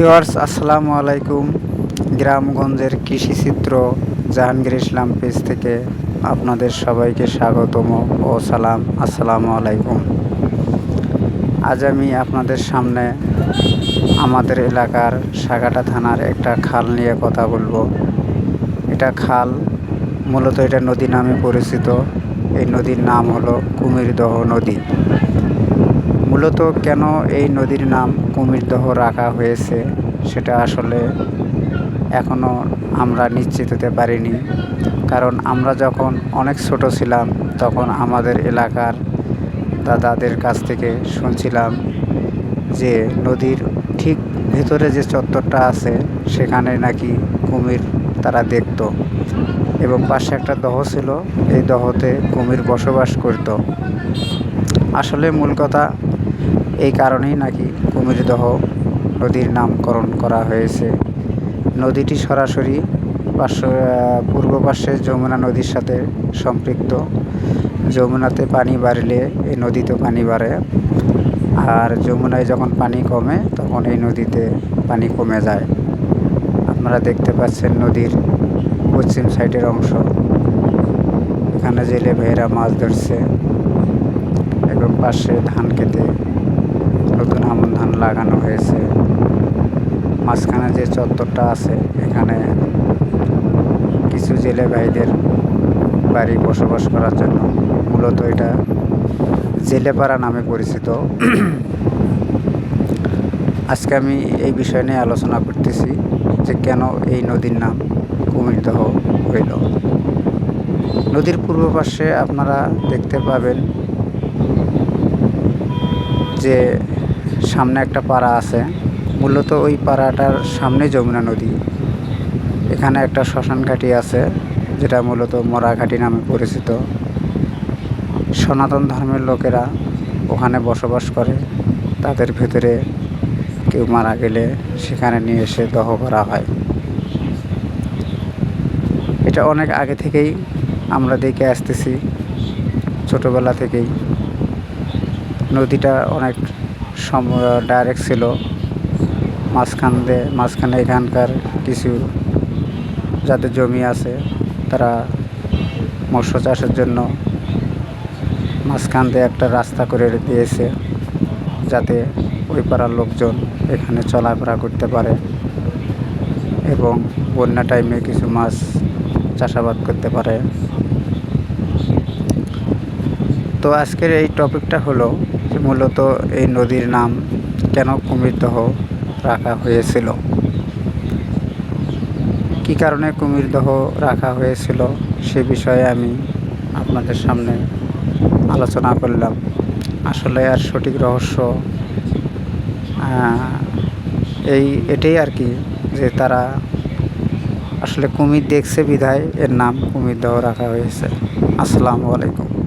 Viewers, আসসালামু আলাইকুম। গ্রামগঞ্জের কৃষি চিত্র জাহাঙ্গীর ইসলাম পেজ থেকে আপনাদের সবাইকে স্বাগতম ও সালাম। আসসালামু আলাইকুম। আজ আমি আপনাদের সামনে আমাদের এলাকার সাগাটা থানার একটা খাল নিয়ে কথা বলব। এটা খাল মূলত এটা নদী নামে পরিচিত। এই নদীর নাম হলো কুমিরদহ নদী। মূলত কেন এই নদীর নাম কুমিরদহ রাখা হয়েছে সেটা আসলে এখনও আমরা নিশ্চিত হতে পারিনি। কারণ আমরা যখন অনেক ছোট ছিলাম, তখন আমাদের এলাকার দাদাদের কাছ থেকে শুনছিলাম যে নদীর ঠিক ভেতরে যে চত্বরটা আছে, সেখানে নাকি কুমির তারা দেখতো এবং পাশে একটা দহ ছিল। এই দহতে কুমির বসবাস করত। আসলে মূল কথা এই কারণেই নাকি কুমিরদহ নদীর নামকরণ করা হয়েছে। নদীটি সরাসরি পার্শ্ব পূর্ব পার্শ্বে যমুনা নদীর সাথে সম্পৃক্ত। যমুনাতে পানি বাড়লে এই নদীতে পানি বাড়ে আর যমুনায় যখন পানি কমে তখন এই নদীতে পানি কমে যায়। আপনারা দেখতে পাচ্ছেন নদীর পশ্চিম সাইডের অংশ। এখানে জেলে ভেয়েরা মাছ ধরছে এবং পাশে ধান খেতে নতুন আমন ধান লাগানো হয়েছে। মাঝখানে যে চত্বরটা আছে, এখানে কিছু জেলে ভাইদের বাড়ি বসবাস করার জন্য। মূলত এটা জেলেপাড়া নামে পরিচিত। আজকে আমি এই বিষয় নিয়ে আলোচনা করতেছি যে কেন এই নদীর নাম কুমিরদহ হইল। নদীর পূর্ব পাশে আপনারা দেখতে পাবেন যে সামনে একটা পাড়া আছে। মূলত ওই পাড়াটার সামনে যমুনা নদী। এখানে একটা শ্মশান ঘাটি আছে, যেটা মূলত মরা ঘাটি নামে পরিচিত। সনাতন ধর্মের লোকেরা ওখানে বসবাস করে। তাদের ভেতরে কেউ মারা গেলে সেখানে নিয়ে এসে দহ করা হয়। এটা অনেক আগে থেকেই আমরা দেখে আসতেছি, ছোটোবেলা থেকেই। নদীটা অনেক সম ডাইরেক্ট ছিল। মাঝখান দিয়ে মাঝখানে এখানকার কিছু যাদের জমি আছে, তারা মৎস্য চাষের জন্য মাঝখান দিয়ে একটা রাস্তা করে দিয়েছে, যাতে ওই পাড়ার লোকজন এখানে চলাফেরা করতে পারে এবং বন্যা টাইমে কিছু মাছ চাষাবাদ করতে পারে। তো আজকের এই টপিকটা হলো মূলত এই নদীর নাম কেন কুমিরদহ রাখা হয়েছিল? কী কারণে কুমিরদহ রাখা হয়েছিল সে বিষয়ে আমি আপনাদের সামনে আলোচনা করলাম। আসলে আর সঠিক রহস্য এই এটাই আর কি যে তারা আসলে কুমির দেখছে বিধায় এর নাম কুমিরদহ রাখা হয়েছে। আসসালামু আলাইকুম।